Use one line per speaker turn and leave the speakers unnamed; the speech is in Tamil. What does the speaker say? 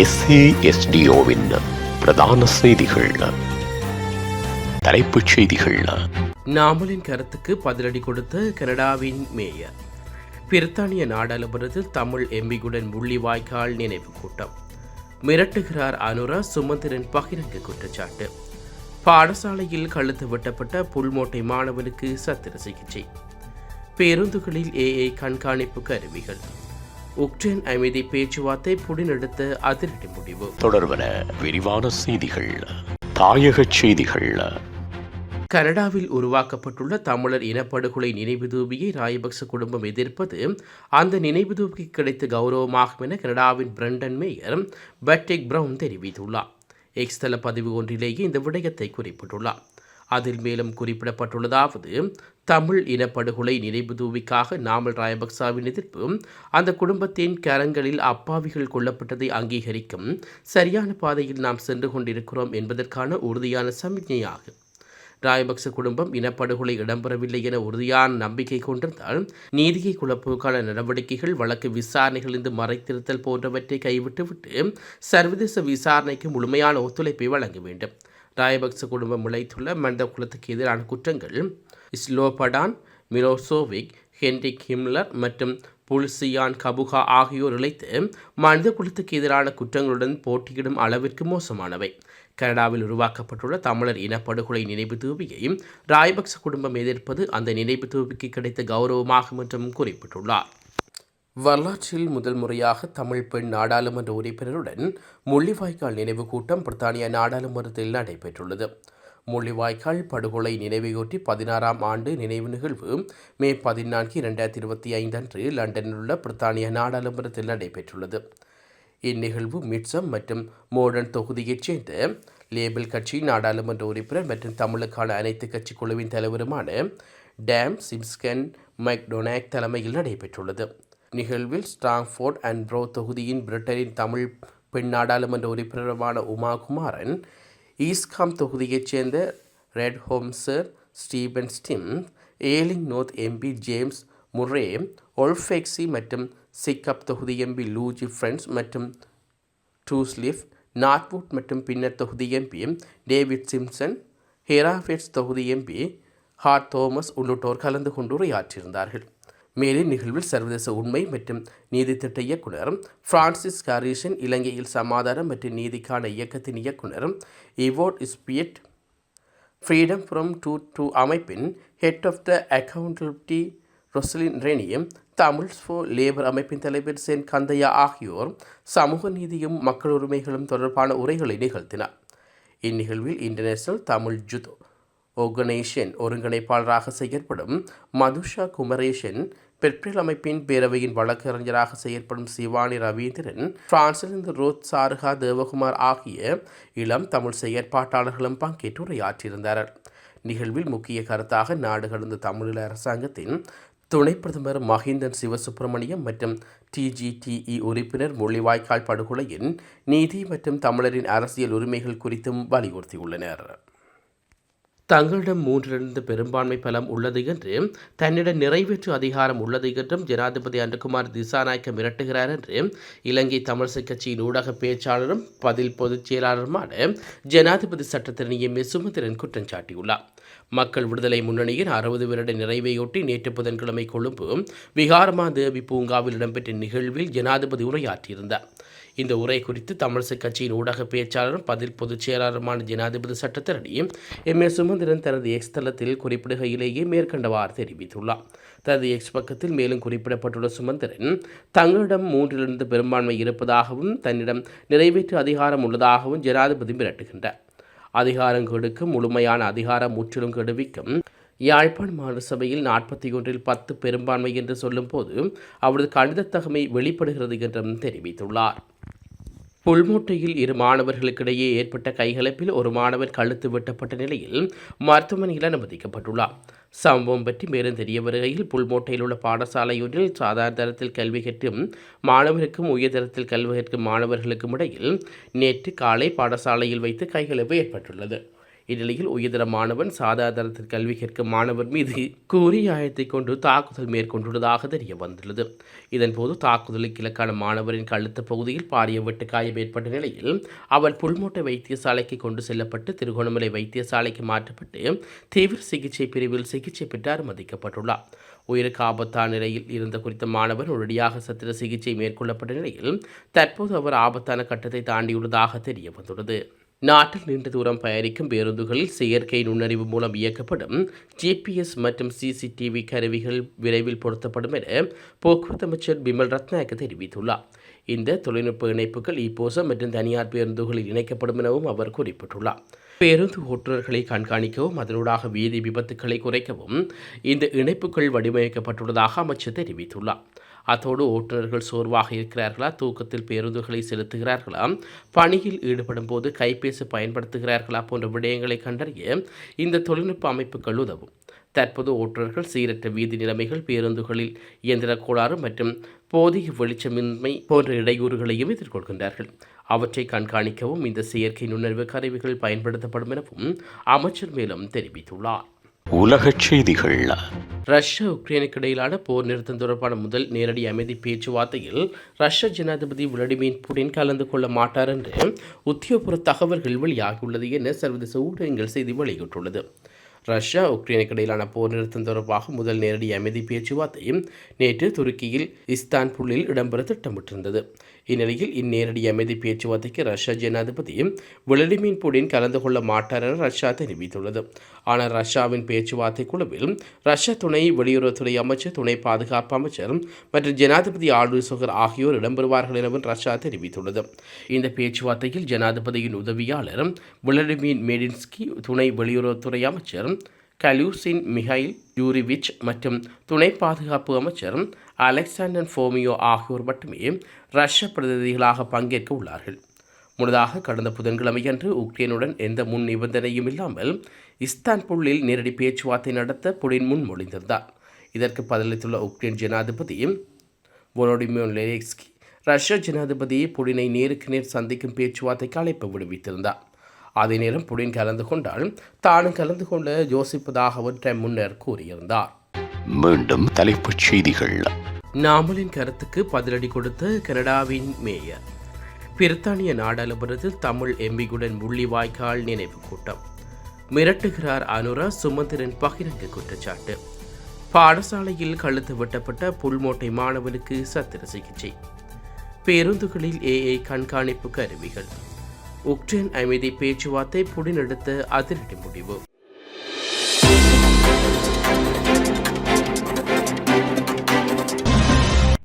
எஸ்ஏஎஸ்டிஓவின் பிரதான செய்திகள். தலைப்புச் செய்திகள்.
நாமலின் கருத்துக்கு பதிலடி கொடுத்த கனடாவின் மேயர். பிரித்தானிய நாடாளுமன்றத்தில் தமிழ் எம்பியுடன் முள்ளிவாய்க்கால் நினைவு கூட்டம். மிரட்டுகிறார் அனுரா சுமந்திரன் பகிரங்க குற்றச்சாட்டு. பாடசாலையில் கழுத்து வெட்டப்பட்ட புல்மோட்டை மாணவனுக்கு சத்திர சிகிச்சை. பேருந்துகளில் ஏஐ கண்காணிப்பு கருவிகள். உக்ரைன் அமைதி பேச்சுவார்த்தை புடினெடுத்த அதிரடி முடிவு.
தொடர்பன விரிவான செய்திகள் தாயகச் செய்திகள்.
கனடாவில் உருவாக்கப்பட்டுள்ள தமிழர் இனப்படுகொலை நினைவு தூபியை ராயபக்ச குடும்பம் எதிர்ப்பது அந்த நினைவு தூபிக்கு கிடைத்த கௌரவமாகும் என கனடாவின் பிரண்டன் மேயர் பட்டிக் பிரவுன் தெரிவித்துள்ளார். எக்ஸ் தள பதிவு ஒன்றிலேயே இந்த விடயத்தை குறிப்பிட்டுள்ளார். அதில் மேலும் குறிப்பிடப்பட்டுள்ளதாவது தமிழ் இனப்படுகொலை நினைவு தூவிக்காக நாமல் ராயபக்சாவின் எதிர்ப்பு அந்த குடும்பத்தின் கரங்களில் அப்பாவிகள் கொல்லப்பட்டதை அங்கீகரிக்கும் சரியான பாதையில் நாம் சென்று கொண்டிருக்கிறோம் என்பதற்கான உறுதியான சமிக்ஞையாகும் ராயபக்ச குடும்பம் இனப்படுகொலை இடம்பெறவில்லை என உறுதியான நம்பிக்கை கொண்டிருந்தால் நீதியை குழப்புவதற்கான நடவடிக்கைகள் வழக்கு விசாரணைகளின் மறைத்திருத்தல் போன்றவற்றை கைவிட்டுவிட்டு சர்வதேச விசாரணைக்கு முழுமையான ஒத்துழைப்பை வழங்க வேண்டும். ராயபக்ச குடும்பம் இழைத்துள்ள மனித குலத்துக்கு எதிரான குற்றங்கள் ஸ்லோபடான் மிரோசோவிக் ஹென்ரிக் ஹிம்லர் மற்றும் புல்சியான் கபுகா ஆகியோர் இழைத்து மனித குலத்துக்கு எதிரான குற்றங்களுடன் போட்டியிடும் அளவிற்கு மோசமானவை. கனடாவில் உருவாக்கப்பட்டுள்ள தமிழர் இனப்படுகொலை நினைவு தூவியை ராயபக்ச குடும்பம் எதிர்ப்பது அந்த நினைவு தூவிக்கு கிடைத்த கௌரவமாகும் என்றும் குறிப்பிட்டுள்ளார். வரலாற்றில் முதல் முறையாக தமிழ் பெண் நாடாளுமன்ற உறுப்பினருடன் முள்ளிவாய்க்கால் நினைவு கூட்டம் பிரித்தானிய நாடாளுமன்றத்தில் நடைபெற்றுள்ளது. முள்ளிவாய்க்கால் படுகொலை நினைவையொட்டி பதினாறாம் ஆண்டு நினைவு நிகழ்வு மே பதினான்கு இரண்டாயிரத்தி இருபத்தி ஐந்து அன்று லண்டனில் உள்ள பிரித்தானிய நாடாளுமன்றத்தில் நடைபெற்றுள்ளது. இந்நிகழ்வு மிட்சம் மற்றும் மோடன் தொகுதியைச் சேர்ந்த லேபிள் கட்சி நாடாளுமன்ற உறுப்பினர் மற்றும் தமிழுக்கான அனைத்து கட்சி குழுவின் தலைவருமான டேம் சிம்ஸ்கன் மைக்டொனாக் தலைமையில் நடைபெற்றுள்ளது. நிகழ்வில் ஸ்டாங்ஃபோர்ட் அண்ட் ப்ரோ தொகுதியின் பிரிட்டனின் தமிழ் பெண் நாடாளுமன்ற உறுப்பினருமான உமா குமாரன் ஈஸ்காம் தொகுதியைச் சேர்ந்த ரெட் ஹோம்சர் Stephen ஸ்டிம் Ealing North MP James Murray ஒல்ஃபெக்ஸி மற்றும் சிக்கப் தொகுதி எம்பி லூஜி ஃப்ரெண்ட்ஸ் மற்றும் டூஸ்லிஃப் நார்த்வுட் மற்றும் பின்னர் தொகுதி எம்பி டேவிட் சிம்சன் ஹெராஃபெட்ஸ் தொகுதி எம்பி ஹார்ட் தோமஸ் உள்ளிட்டோர் கலந்து கொண்டு உரையாற்றியிருந்தார்கள். மேலே நிகழ்வில் சர்வதேச உண்மை மற்றும் நீதி திட்ட இயக்குனர் பிரான்சிஸ் காரிஷன் இலங்கையில் சமாதானம் மற்றும் நீதிக்கான இயக்கத்தின் இயக்குனர் இவோட் ஸ்பியட் ஃப்ரீடம் ஃப்ரம் டூ டூ அமைப்பின் head of the accountability Rosalyn ரெனியும் Tamil for Labour அமைப்பின் தலைவர் சென் கந்தையா ஆகியோர் சமூக நீதியும் மக்கள் உரிமைகளும் தொடர்பான உரைகளை நிகழ்த்தினார். இந்நிகழ்வில் இன்டர்நேஷனல் தமிழ் ஜுதோ ஓகனேஷன் ஒருங்கிணைப்பாளராக செயற்படும் மதுஷா குமரேஷன் பெட்ரில் அமைப்பின் பேரவையின் வழக்கறிஞராக செயற்படும் சிவானி ரவீந்திரன் பிரான்சிலிருந்து ரோத் சாருகா தேவகுமார் ஆகிய இளம் தமிழ் செயற்பாட்டாளர்களும் பங்கேற்று உரையாற்றியிருந்தனர் நிகழ்வில் முக்கிய கருத்தாக நாடு கடந்த தமிழீழ அரசாங்கத்தின் துணை பிரதமர் மஹிந்தன் சிவசுப்பிரமணியம் மற்றும் டிஜிடிஇ உறுப்பினர் முள்ளிவாய்க்கால் படுகொலையின் நீதி மற்றும் தமிழரின் அரசியல் உரிமைகள் குறித்தும் வலியுறுத்தியுள்ளனர். தங்களிடம் மூன்றிலிருந்து பெரும்பான்மை பலம் உள்ளது என்று தன்னிடம் நிறைவேற்று அதிகாரம் உள்ளது என்றும் ஜனாதிபதி அன்றகுமார் திசாநாயக்க மிரட்டுகிறார் என்று இலங்கை தமிழிசை கட்சியின் ஊடக பேச்சாளரும் பதில் பொதுச் செயலாளருமான ஜனாதிபதி சட்டத்திறனி எம் குற்றம் சாட்டியுள்ளார். மக்கள் விடுதலை முன்னணியின் அறுபது வருட நிறைவையொட்டி நேற்று புதன்கிழமை கொழும்பு விகாரமா தேவி பூங்காவில் இடம்பெற்ற நிகழ்வில் ஜனாதிபதி உரையாற்றியிருந்தார். இந்த உரை குறித்து தமிழிசை கட்சியின் ஊடக பேச்சாளரும் பதில் பொதுச் செயலாளருமான ஜனாதிபதி சட்டத்தரணி எம். ஏ. சுமந்திரன் தனது எக்ஸ் தளத்தில் குறிப்பிடுகையிலேயே மேற்கண்டவாறு தெரிவித்துள்ளார். தனது எக்ஸ் பக்கத்தில் மேலும் குறிப்பிடப்பட்டுள்ள சுமந்திரன் தங்களிடம் மூன்றிலிருந்து பெரும்பான்மை இருப்பதாகவும் தன்னிடம் நிறைவேற்று அதிகாரம் உள்ளதாகவும் ஜனாதிபதி மிரட்டுகின்றார். அதிகாரம் கெடுக்கும் முழுமையான அதிகாரம் முற்றிலும் கெடுவிக்கும். யாழ்ப்பாண மாநசபையில் நாற்பத்தி ஒன்றில் பத்து பெரும்பான்மை என்று சொல்லும்போது அவரது கணிதத்தகமை வெளிப்படுகிறது என்றும் தெரிவித்துள்ளார். புல்மூட்டையில் இரு மாணவர்களுக்கிடையே ஏற்பட்ட கைகலப்பில் ஒரு மாணவர் கழுத்து வெட்டப்பட்ட நிலையில் மருத்துவமனையில் அனுமதிக்கப்பட்டுள்ளார். சம்பவம் பற்றி மேலும் தெரிய வருகையில் புல்மோட்டையில் உள்ள பாடசாலையொன்றில் சாதாரண தரத்தில் கல்வி கற்றும் மாணவருக்கும் உயர்தரத்தில் கல்வி கற்கும் மாணவர்களுக்கும் இடையில் நேற்று காலை பாடசாலையில் வைத்து கைகலப்பு ஏற்பட்டுள்ளது. இந்நிலையில் உயர்தர மாணவன் சாதாரணத்தில் கல்வி கேட்கும் மாணவர் மீது கூறி ஆயத்தை கொண்டு தாக்குதல் மேற்கொண்டுள்ளதாக தெரிய வந்துள்ளது. இதன்போது தாக்குதலுக்கு இலக்கான மாணவரின் கழுத்து பகுதியில் பாரிய வெட்டு காயம் ஏற்பட்ட நிலையில் அவர் புல்மோட்டை வைத்தியசாலைக்கு கொண்டு செல்லப்பட்டு திருகோணமலை வைத்தியசாலைக்கு மாற்றப்பட்டு தீவிர சிகிச்சை பிரிவில் சிகிச்சை பெற்று அனுமதிக்கப்பட்டுள்ளார். உயிருக்கு ஆபத்தான நிலையில் இருந்த குறித்த மாணவர் உடனடியாக சத்திர சிகிச்சை மேற்கொள்ளப்பட்ட நிலையில் தற்போது அவர் ஆபத்தான கட்டத்தை தாண்டியுள்ளதாக தெரிய வந்துள்ளது. நாட்டில் நீண்ட தூரம் பயணிக்கும் பேருந்துகளில் செயற்கை நுண்ணறிவு மூலம் இயக்கப்படும் ஜிபிஎஸ் மற்றும் சிசிடிவி கருவிகள் விரைவில் பொருத்தப்படும் என போக்குவரத்து அமைச்சர் பிமல் ரத்நாயக்க தெரிவித்துள்ளார். இந்த தொழில்நுட்ப இணைப்புகள் இப்போசம் மற்றும் தனியார் பேருந்துகளில் இணைக்கப்படும் எனவும் அவர் குறிப்பிட்டுள்ளார். பேருந்து ஓட்டுநர்களை கண்காணிக்கவும் அதனூடாக வீதி விபத்துக்களை குறைக்கவும் இந்த இணைப்புகள் வடிவமைக்கப்பட்டுள்ளதாக அமைச்சர் தெரிவித்துள்ளார். அத்தோடு ஓட்டுநர்கள் சோர்வாக இருக்கிறார்களா? தூக்கத்தில் பேருந்துகளை செலுத்துகிறார்களா? பணியில் ஈடுபடும் போது கைபேசி பயன்படுத்துகிறார்களா? போன்ற விடயங்களை கண்டறிய இந்த தொழில்நுட்ப அமைப்புகள் உதவும். தற்போது ஓட்டுநர்கள் சீரற்ற வீதி நிலைமைகள் பேருந்துகளில் இயந்திர கோளாறு மற்றும் போதிய வெளிச்சமின்மை போன்ற இடையூறுகளையும் எதிர்கொள்கின்றார்கள். அவற்றை கண்காணிக்கவும் இந்த செயற்கை நுண்ணறிவு கருவிகள் பயன்படுத்தப்படும் எனவும் அமைச்சர் மேலும் தெரிவித்துள்ளார்.
உலகச் செய்திகள்.
ரஷ்யா உக்ரைனுக்கு இடையிலான போர் நிறுத்தம் தொடர்பான முதல் நேரடி அமைதி பேச்சுவார்த்தையில் ரஷ்ய ஜனாதிபதி விளாடிமிர் புடின் கலந்து கொள்ள மாட்டார் என்று உத்தியோகபூர்வ தகவல்கள் வெளியாகியுள்ளது என சர்வதேச ஊடகங்கள் செய்தி வெளியிட்டுள்ளது. ரஷ்யா உக்ரைனுக்கு இடையிலான போர் நிறுத்தம் தொடர்பாக முதல் நேரடி அமைதி பேச்சுவார்த்தையும் நேற்று துருக்கியில் இஸ்தான்புல்லில் இடம்பெற திட்டமிட்டிருந்தது. இந்நிலையில் இந்நேரடி அமைதி பேச்சுவார்த்தைக்கு ரஷ்யா ஜனாதிபதியும் விளாடிமிர் புடின் கலந்து கொள்ள மாட்டார் என ரஷ்யா தெரிவித்துள்ளது. ஆனால் ரஷ்யாவின் பேச்சுவார்த்தை குழுவில் ரஷ்ய துணை வெளியுறவுத்துறை அமைச்சர் துணை பாதுகாப்பு அமைச்சர் மற்றும் ஜனாதிபதி ஆலோசகர் ஆகியோர் இடம்பெறுவார்கள் எனவும் ரஷ்யா தெரிவித்துள்ளது. இந்த பேச்சுவார்த்தையில் ஜனாதிபதியின் உதவியாளர் விளாடிமிர் மேடின்ஸ்கி துணை வெளியுறவுத்துறை அமைச்சர் கலூசின் மிகைல் யூரிவிச் மற்றும் துணை பாதுகாப்பு அமைச்சரும் அலெக்சாண்டர் ஃபோமியோ ஆகியோர் மட்டுமே ரஷ்ய பிரதிநிதிகளாக பங்கேற்க உள்ளார்கள். முன்னதாக கடந்த புதன்கிழமையன்று உக்ரைனுடன் எந்த முன் நிபந்தனையும் இல்லாமல் இஸ்தான்புல்லில் நேரடி பேச்சுவார்த்தை நடத்த புடின் முன்மொழிந்திருந்தார் இதற்கு பதிலளித்துள்ள உக்ரைன் ஜனாதிபதி வோலோடிமிர் லெனிக்ஸ்கி ரஷ்ய ஜனாதிபதி புடினை நேருக்கு நேர் சந்திக்கும் பேச்சுவார்த்தைக்கு அழைப்பு விடுவித்திருந்தார். அதே நேரம் புடின் கலந்து கொண்டால் தானும் கலந்து கொள்ள யோசிப்பதாக ட்ரம்ப் முன்னர் கூறியிருந்தார்.
மீண்டும் தலைப்புச் செய்திகள்.
நாமலின் கருத்துக்கு பதிலடி கொடுத்த கனடாவின் மேயர். பிரித்தானிய நாடாளுமன்றத்தில் தமிழ் எம்பியுடன் முள்ளிவாய்க்கால் நினைவு கூட்டம். மிரட்டுகிறார் அனுரா சுமந்திரன் பகிரங்க குற்றச்சாட்டு. பாடசாலையில் கழுத்து வெட்டப்பட்ட புல்மோட்டை மாணவனுக்கு சத்திர சிகிச்சை. பேருந்துகளில் ஏஐ கண்காணிப்பு கருவிகள். உக்ரைன் அமைதி பேச்சுவார்த்தை புடினெடுத்து அதிரடி முடிவு.